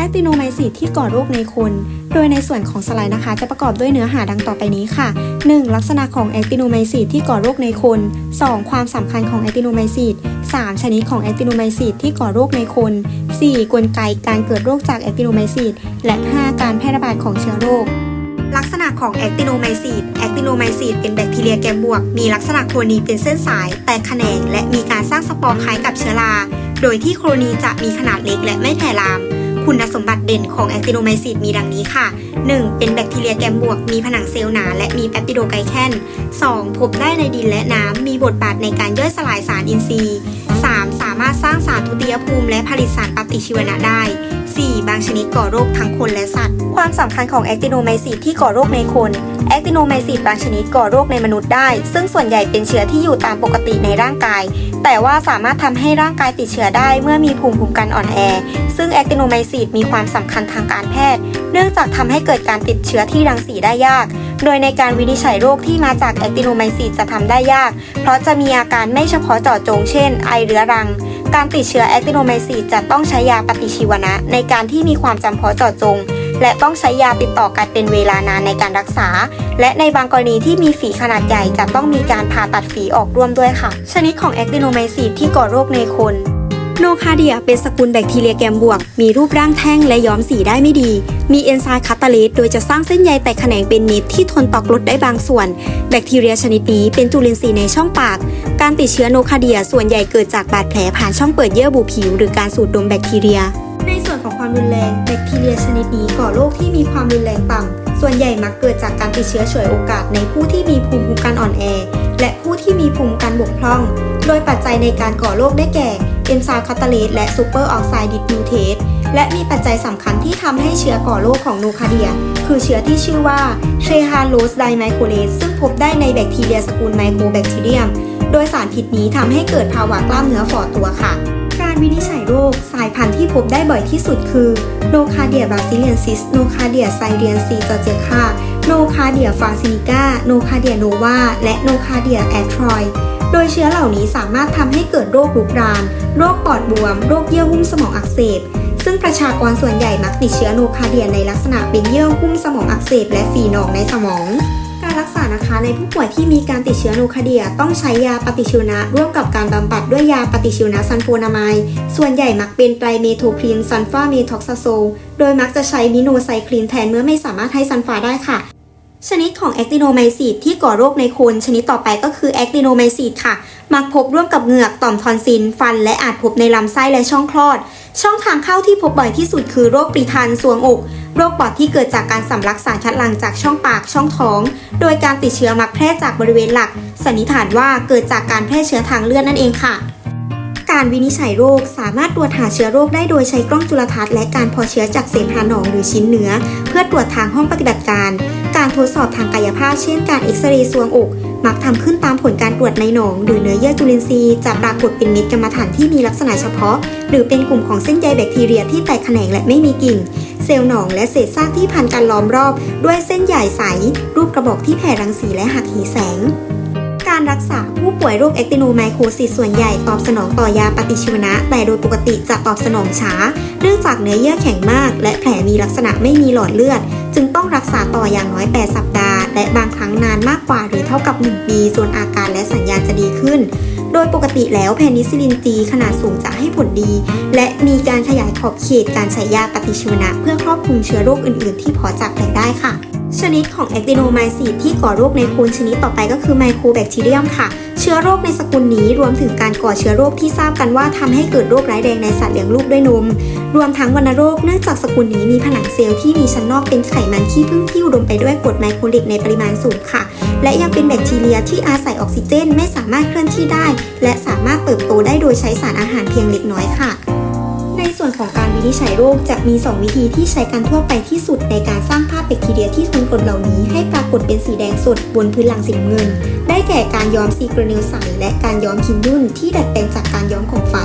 แอคติโนไมซีดที่ก่อโรคในคน โดยในส่วนของสไลด์นะคะ จะประกอบด้วยเนื้อหาดังต่อไปนี้ค่ะ 1. ลักษณะของแอคติโนไมซีดที่ก่อโรคในคน 2. ความสำคัญของแอคติโนไมซีด 3. ชนิดของแอคติโนไมซีดที่ก่อโรคในคน 4. กลไกการเกิดโรคจากแอคติโนไมซีด และ 5. การแพร่ระบาดของเชื้อโรคลักษณะของแอคติโนไมซีดแอคติโนไมซีดเป็นแบคทีเรียแกมบวก มีลักษณะโครนีเป็นเส้นสาย แตกแขนง และมีการสร้างสปอร์คล้ายกับเชื้อรา โดยที่โครนีจะมีขนาดเล็กและไม่แผ่ลาม คุณสมบัติเด่นของแอคติโนไมซีดมีดังนี้ค่ะ 1. เป็นแบคทีเรียแกมบวก มีผนังเซลล์หนา และมีแปปติโดไกแคน 2. พบได้ในดินและน้ำ มีบทบาทในการย่อยสลายสารอินทรีย์ 3. สามารถสร้างสารทุติยภูมิ และผลิตสารปฏิชีวนะได้ 4. บางชนิดก่อโรคทั้งคนและสัตว์ ความสำคัญของแอคติโนไมซีดที่ก่อโรคในคนแอคติโนไมซีดบางชนิดก่อโรคในมนุษย์ได้ ซึ่งส่วนใหญ่เป็นเชื้อที่อยู่ตามปกติในร่างกาย แต่ว่าสามารถทำให้ร่างกายติดเชื้อได้เมื่อมีภูมิคุ้มกันอ่อนแอ ซึ่งแอคติโนไมซีดมีความสำคัญทางการแพทย์ เนื่องจากทำให้เกิดการติดเชื้อที่รังสีได้ยาก โดยในการวินิจฉัยโรคที่มาจากแอคติโนไมซีจะทำได้ยาก เพราะจะมีอาการไม่เฉพาะเจาะจงเช่น ไอเรื้อรัง การติดเชื้อแอคติโนไมซีจะต้องใช้ยาปฏิชีวนะ ในการที่มีความจำเพาะเจาะจง และต้องใช้ยาติดต่อกันเป็นเวลานานในการรักษา และในบางกรณีที่มีฝีขนาดใหญ่จะต้องมีการผ่าตัดฝีออกร่วมด้วยค่ะ ชนิดของแอคติโนไมซีที่ก่อโรคในคน โนคาเดียเป็นสกุลแบคทีเรียแกมบวก มีรูปร่างแท่งและย้อมสีได้ไม่ดี มีเอนไซม์คาตาเลสโดยจะสร้างเส้นใยแตกแขนงเป็นนิดที่ทนต่อกรดได้บางส่วน แบคทีเรียชนิดนี้เป็นจุลินทรีย์ในช่องปาก การติดเชื้อโนคาเดียส่วนใหญ่เกิดจากบาดแผลผ่านช่องเปิดเยื่อบุผิว หรือการสูดดมแบคทีเรีย ในส่วนของความรุนแรงแบคทีเรียชนิดนี้ก่อโรคที่มีความรุนแรงต่ำส่วนใหญ่มักเกิดจากการติดเชื้อฉวยโอกาสในผู้ที่มีภูมิคุ้มกันอ่อนแอ และผู้ที่มีภูมิกันบกพร่อง โดยปัจจัยในการก่อโรคได้แก่เอนไซม์คาตาเลสและซูเปอร์ออกไซด์ดิสมิวเทสและมีปัจจัยสำคัญที่ทำให้เชื้อก่อโรคของโนคาเดีย คือเชื้อที่ชื่อว่าเทรฮาโลสไดไมโครเลสซึ่งพบได้ในแบคทีเรียสกุลไมโครแบคทีเรียม โดยสารพิษนี้ทำให้เกิดภาวะกล้ามเนื้อฝ่อตัวค่ะ การวินิจฉัยโรคสายพันธุ์ที่พบได้บ่อยที่สุดคือโนคาเดียบาซิเลียนซิสโนคาเดียไซเรียนซีจอเจคา โนคาเดียฟาซินิก้าโนคาเดียโนวาและโนคาเดียแอทรอยโดยเชื้อเหล่านี้สามารถทำให้เกิดโรคลุกราน โรคปอดบวม โรคเยื่อหุ้มสมองอักเสบ ซึ่งประชากรส่วนใหญ่มักติดเชื้อโนคาเดียในลักษณะเป็นเยื่อหุ้มสมองอักเสบและฝีหนองในสมอง การรักษานะคะ ในผู้ป่วยที่มีการติดเชื้อโนคาเดีย ต้องใช้ยาปฏิชีวนะ ร่วมกับการบำบัดด้วยยาปฏิชีวนะซันโฟนามายส่วนใหญ่มักเป็นไตรเมโทคลีนซันฟาเมทอกซาโซ โดยมักจะใช้มิโนไซคลีนแทนเมื่อไม่สามารถให้ซันฟาได้ค่ะ ชนิดของแอคติโนไมซีดที่ก่อโรคในคน ชนิดต่อไปก็คือแอคติโนไมซีดค่ะ มักพบร่วมกับเหงือกต่อมทอนซิลฟัน และอาจพบในลำไส้และช่องคลอด ช่องทางเข้าที่พบบ่อยที่สุดคือโรคปริทันสวงอก โรคปอดที่เกิดจากการสำลักสารคัดหลั่งจากช่องปากช่องท้อง โดยการติดเชื้อมักแพร่จากบริเวณหลัก สันนิษฐานว่าเกิดจากการแพร่เชื้อทางเลือดนั่นเองค่ะ การวินิจฉัยโรค สามารถตรวจหาเชื้อโรคได้โดยใช้กล้องจุลทรรศน์และการพอเชื้อจากเศษหาหนองหรือชิ้นเนื้อ เพื่อตรวจทางห้องปฏิบัติการ การทดสอบทางกายภาพ เช่น การเอ็กซเรย์ซวงอก มักทำขึ้นตามผลการตรวจในหนอง หรือเนื้อเยื่อจุลินทรีย์จะปรากฏเป็นเม็ดกรรมฐานที่มีลักษณะเฉพาะ หรือเป็นกลุ่มของเส้นใยแบคทีเรียที่แตกแขนงและไม่มีกิ่ง เซลล์หนองและเศษซากที่พันกันล้อมรอบ ด้วยเส้นใยใส รูปกระบอกที่แผ่รังสีและหักเหแสง การรักษาผู้ป่วยโรคเอคติโนไมโครซิสส่วนใหญ่ตอบสนองต่อยาปฏิชีวนะ แต่โดยปกติจะตอบสนองช้า เนื่องจากเนื้อเยื่อแข็งมาก และแผลมีลักษณะไม่มีหลอดเลือด จึงต้องรักษาต่ออย่างน้อย 8 สัปดาห์ และบางครั้งนานมากกว่าหรือเท่ากับ 1 ปีจนอาการและสัญญาณจะดีขึ้น โดยปกติแล้วเพนิซิลินจีขนาดสูงจะให้ผลดี และมีการขยายขอบเขตการใช้ยาปฏิชีวนะ เพื่อครอบคลุมเชื้อโรคอื่น ๆ ที่พอจับแผลได้ค่ะ ชนิดของแอคติโนไมซีดที่ก่อโรคในโคนชนิดต่อไปก็คือไมโครแบคทีเรียมค่ะ เชื้อโรคในสกุลนี้รวมถึงการก่อเชื้อโรคที่ทราบกันว่าทำให้เกิดโรคร้ายแรงในสัตว์เลี้ยงลูกด้วยนม รวมทั้งวัณโรคเนื่องจากสกุลนี้มีผนังเซลล์ที่มีชั้นนอกเป็นไขมันขี้ผึ้งที่อุดมไปด้วยกรดไมโครลิกในปริมาณสูงค่ะ และยังเป็นแบคทีเรียที่อาศัยออกซิเจน ไม่สามารถเคลื่อนที่ได้ และสามารถเติบโตได้โดยใช้สารอาหารเพียงเล็กน้อยค่ะ ในส่วนของการวินิจฉัยโรคจะมี 2 วิธีที่ใช้กันทั่วไปที่สุดในการสร้างภาพแบคทีเรียที่ทนกรดเหล่านี้ให้ปรากฏเป็นสีแดงสดบนพื้นหลังสีน้ำเงิน ได้แก่การย้อมซีกรเนลใสและการย้อมคินดุนที่ดัดแปลงจากการย้อมของไฟ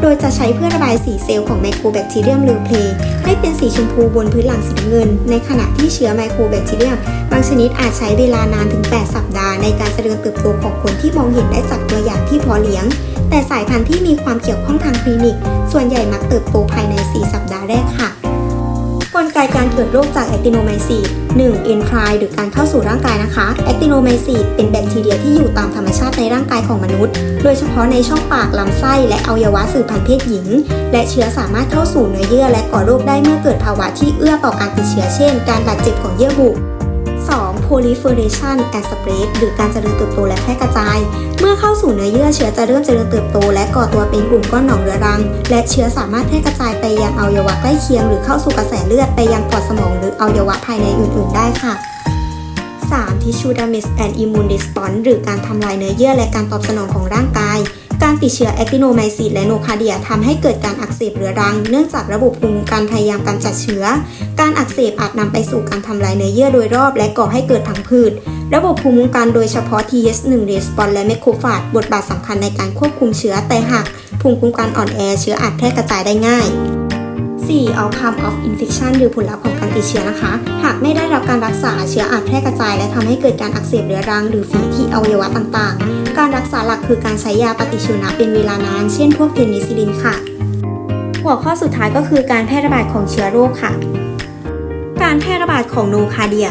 โดยจะใช้เพื่อระบายสีเซลล์ของไมโครแบคทีเรียมลือเพลให้เป็นสีชมพูบนพื้นหลังสีน้ำเงิน ในขณะที่เชื้อไมโครแบคทีเรียมบางชนิดอาจใช้เวลานานถึง 8 สัปดาห์ในการเจริญเติบโตของคนที่มองเห็นได้จากตัวอย่างที่พาะเลี้ยง แต่สายพันธุ์ที่มีความเกี่ยวข้องทางคลินิก ส่วนใหญ่มักเติบโตภายใน 4 สัปดาห์แรกค่ะกลไกการเกิดโรคจากแอคติโนไมซีด 1. เอนไทร์หรือการเข้าสู่ร่างกายนะคะแอคติโนไมซีดเป็นแบคทีเรียที่อยู่ตามธรรมชาติในร่างกายของมนุษย์ โดยเฉพาะในช่องปาก ลำไส้ และอวัยวะสืบพันธุ์เพศหญิง และเชื้อสามารถเข้าสู่เนื้อเยื่อและก่อโรคได้เมื่อเกิดภาวะที่เอื้อต่อการติดเชื้อเช่น การบาดเจ็บของเยื่อบุ proliferation and spread หรือการเจริญเติบโตและแพร่กระจาย เมื่อเข้าสู่เนื้อเยื่อเชื้อจะเริ่มเจริญเติบโต และก่อตัวเป็นกลุ่มก้อนหนองเรื้อรัง และเชื้อสามารถแพร่กระจายไปยังอวัยวะใกล้เคียง หรือเข้าสู่กระแสเลือดไปยังปอดสมองหรืออวัยวะภายในอื่น ๆ ได้ค่ะ 3. tissue damage and immune response หรือการทำลายเนื้อเยื่อและการตอบสนองของร่างกาย การติดเชื้อแอคติโนไมซีดและโนคาเดียทำให้เกิดการอักเสบเรื้อรัง เนื่องจากระบบภูมิคุ้มกันพยายามกำจัดเชื้อ การอักเสบอาจนำไปสู่การทำลายเนื้อเยื่อโดยรอบ และก่อให้เกิดผังผืด ระบบภูมิคุ้มกันโดยเฉพาะ TS1 response และ macrophage บทบาทสำคัญในการควบคุมเชื้อแต่หากภูมิคุ้มกันอ่อนแอเชื้ออาจแพร่กระจายได้ง่าย 4. outcome of infection หรือผลลัพธ์ของการติดเชื้อนะคะ หากไม่ได้รับการรักษาเชื้ออาจแพร่กระจาย และทำให้เกิดการอักเสบเรื้อรัง หรือฝีที่อวัยวะต่างๆ การรักษาหลักคือการใช้ยาปฏิชีวนะเป็นเวลานาน เช่นพวกเพนิซิลินค่ะ หัวข้อสุดท้ายก็คือการแพร่ระบาดของเชื้อโรคค่ะ การแพร่ระบาดของโนคาเดีย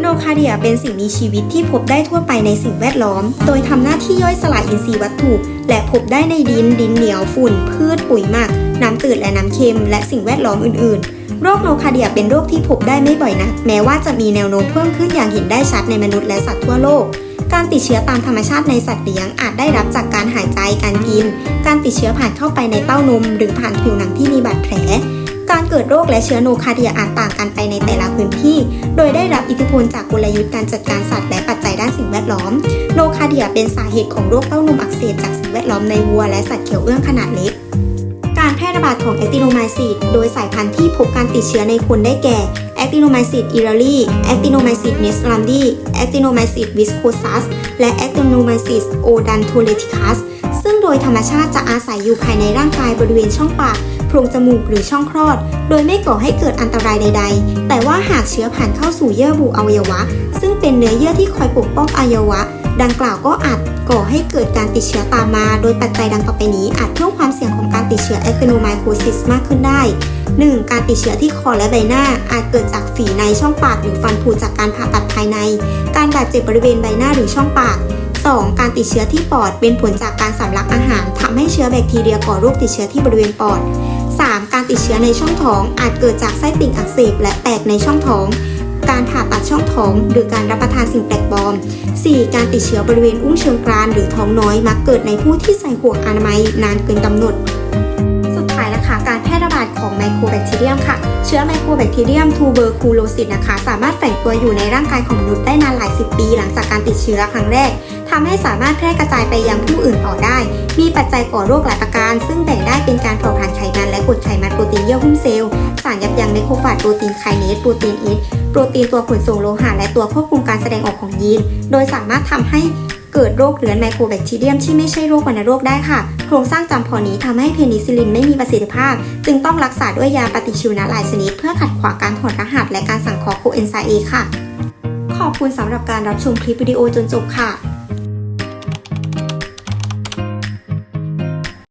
โนคาเดียเป็นสิ่งมีชีวิตที่พบได้ทั่วไปในสิ่งแวดล้อม โดยทำหน้าที่ย่อยสลายอินทรีย์วัตถุ และพบได้ในดิน ดินเหนียว ฝุ่น พืช ปุ๋ยหมัก น้ำจืดและน้ำเค็ม และสิ่งแวดล้อมอื่น ๆ โรคโนคาเดียเป็นโรคที่พบได้ไม่บ่อยนะ แม้ว่าจะมีแนวโน้มเพิ่มขึ้นอย่างเห็นได้ชัดในมนุษย์และสัตว์ทั่วโลก การติดเชื้อตามธรรมชาติในสัตว์เลี้ยงอาจได้รับจากการหายใจการกิน การติดเชื้อผ่านเข้าไปในเต้านม หรือผ่านผิวหนังที่มีบาดแผล การเกิดโรคและเชื้อโนคาเดียอาจต่างกันไปในแต่ละพื้นที่ โดยได้รับอิทธิพลจากกลยุทธ์การจัดการสัตว์และปัจจัยด้านสิ่งแวดล้อม โนคาเดียเป็นสาเหตุของโรคเต้านมอักเสบจากสิ่งแวดล้อมในวัวและสัตว์เขียวเอื้องขนาดเล็ก การแพร่ระบาดของแอคติโนไมซีดโดยสายพันธุ์ที่พบการติดเชื้อในคนได้แก่แอคติโนไมซีดอิราลีแอคติโนไมซีดเนสลันดีแอคติโนไมซีดวิสโคซัสและแอคติโนไมซีดโอดันโทเลติคัสซึ่งโดยธรรมชาติจะอาศัยอยู่ภายในร่างกายบริเวณช่องปากโพรงจมูกหรือช่องคลอด โดยไม่ก่อให้เกิดอันตรายใด ๆ แต่ว่าหากเชื้อผ่านเข้าสู่เยื่อบุอวัยวะ ซึ่งเป็นเนื้อเยื่อที่คอยปกป้องอวัยวะ ดังกล่าวก็อาจก่อให้เกิดการติดเชื้อตามมา โดยปัจจัยดังต่อไปนี้ อาจเพิ่มความเสี่ยงของการติดเชื้อแอคโนไมโครซิสมากขึ้นได้ 1. การติดเชื้อที่คอและใบหน้า อาจเกิดจากฝีในช่องปากหรือฟันผุจากการผ่าตัดภายใน การบาดเจ็บบริเวณใบหน้าหรือช่องปาก 2. การติดเชื้อที่ปอดเป็นผลจากการสำลักอาหารทำให้เชื้อแบคทีเรียก่อโรคติดเชื้อที่บริเวณปอด 3. การติดเชื้อในช่องท้อง อาจเกิดจากไส้ติ่งอักเสบและแตกในช่องท้อง การผ่าตัดช่องท้อง หรือการรับประทานสิ่งแปลกปลอม 4. การติดเชื้อบริเวณอุ้งเชิงกรานหรือท้องน้อยมักเกิดในผู้ที่ใส่ห่วงอนามัยนานเกินกำหนด สุดท้ายนะคะการแพร่ระบาดของไมโครแบคทีเรียมค่ะ เชื้อไมโครแบคทีเรียมทูเบอร์คูโลซิสนะคะ สามารถแฝงตัวอยู่ในร่างกายของมนุษย์ได้นานหลายสิบปี หลังจากการติดเชื้อครั้งแรกทำให้สามารถแพร่กระจายไปยังผู้อื่นต่อได้ มีปัจจัยก่อโรคหลายประการ ซึ่งแบ่งได้เป็นการเผาผลาญไขมันและกรดไขมันโปรตีนเยื่อหุ้มเซลล์ สารยับยั้งไมโครฟาจโปรตีนไคเนสโปรตีนเอสโปรตีนตัวขนส่งโลหะและตัวควบคุมการแสดงออกของยีน โดยสามารถทำให้เกิดโรคเรื้อนไมโครแบคทีเรียมที่ไม่ใช่โรควัณโรคได้ค่ะ โครงสร้างจำพอนี้ทำให้เพนิซิลินไม่มีประสิทธิภาพ จึงต้องรักษาด้วยยาปฏิชีวนะหลายชนิด เพื่อขัดขวางการถอดรหัสและการสังเคราะห์โคเอนไซม์เอค่ะ ขอบคุณสำหรับการรับชมคลิปวิดีโอจนจบค่ะ